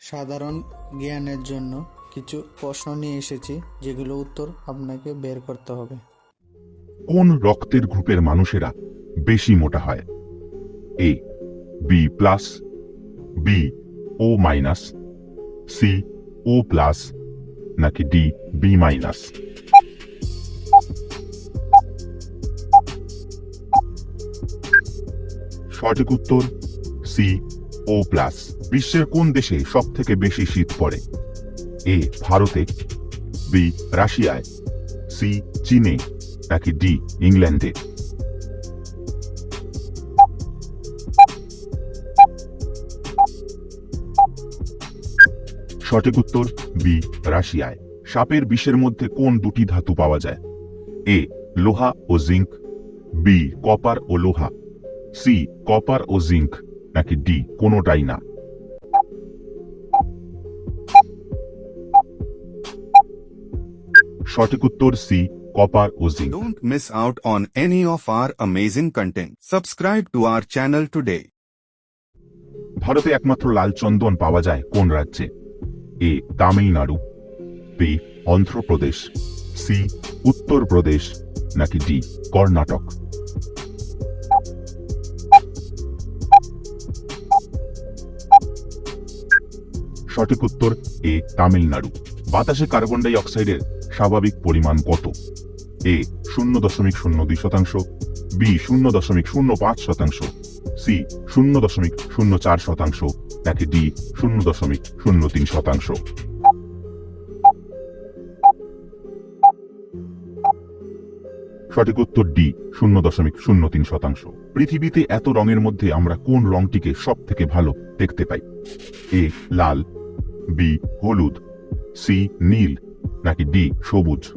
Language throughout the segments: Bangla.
সাধারণ জ্ঞানের জন্য কিছু প্রশ্ন নিয়ে এসেছি, যেগুলো উত্তর আপনাকে বের করতে হবে। কোন রক্তের গ্রুপের মানুষেরা বেশি মোটা হয়? A B plus B O minus C O plus নাকি ডি বি মাইনাস সঠিক উত্তর সি ও প্লাস, বিশ্বের কোন দেশে সব থেকে বেশি শীত পড়ে? এ, ভারতে, বি, রাশিয়ায়, সি, চীনে, নাকি ডি, ইংল্যান্ডে? সঠিক উত্তর, বি, রাশিয়ায়। সাপের বিষের মধ্যে কোন দুটি ধাতু পাওয়া যায়? এ, লোহা ও জিঙ্ক বি, কপার ও লোহা, সি, কপার ও জিঙ্ক নাকি ডি? কোনোটাই না। সঠিক উত্তর C copper O zinc. Don't miss out on any of our amazing content. Subscribe to our channel today. ভারতে একমাত্র লাল চন্দন পাওয়া যায় কোন রাজ্যে? A Tamil Nadu B Andhra Pradesh C Uttar Pradesh নাকি ডি কর্ণাটক? সঠিক উত্তর এ, তামিলনাড়ু। বাতাসে কার্বন ডাই অক্সাইডের স্বাভাবিক পরিমাণ কত? এ, শূন্য দশমিক শূন্য দুই শতাংশ। বি, শূন্য দশমিক শূন্য পাঁচ শতাংশ। সি, শূন্য দশমিক শূন্য চার শতাংশ। নাকি ডি, শূন্য দশমিক শূন্য তিন শতাংশ। সঠিক উত্তর ডি, শূন্য দশমিক শূন্য তিন শতাংশ। পৃথিবীতে এত রঙের মধ্যে আমরা কোন রংটিকে সব থেকে ভালো দেখতে পাই? এ, লাল বি, হলুদ, সি, নীল, নাকি ডি, সবুজ?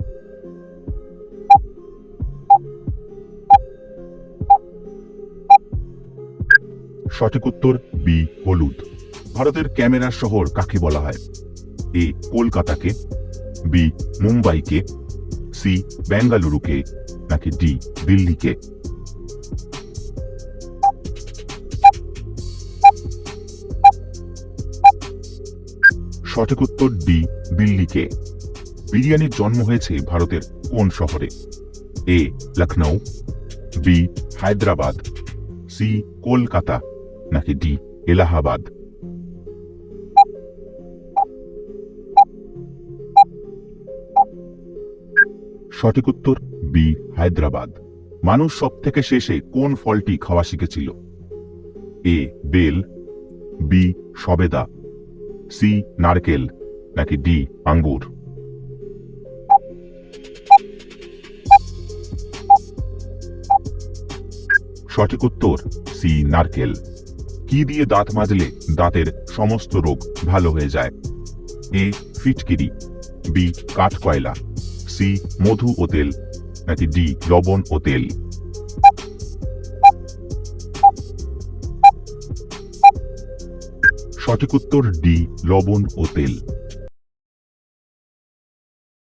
সঠিক উত্তর বি, হলুদ। ভারতের ক্যামেরা শহর কাকে বলা হয়? এ, কলকাতাকে, বি, মুম্বাইকে, সি, বেঙ্গালুরুকে, নাকি ডি, দিল্লিকে? সঠিক উত্তর ডি দিল্লিকে। বিরিয়ানির জন্ম হয়েছে ভারতের কোন শহরে? A Lucknow B Hyderabad C Kolkata, নাকি ডি এলাহাবাদ? সঠিক উত্তর বি হায়দ্রাবাদ। মানুষ সব থেকে শেষে কোন ফলটি খাওয়া শিখেছিল? এ বেল বি সবেদা সি, নারকেল, নাকি ডি, আঙ্গুর? সঠিক উত্তর, সি, নারকেল। কি দিয়ে দাঁত মাজলে দাঁতের সমস্ত রোগ ভালো হয়ে যায়? এ, ফিটকিরি, বি কাঠ কয়লা সি, মধু ও তেল, নাকি ডি, লবণ ও তেল? সঠিক উত্তর ডি লবণ ও তেল।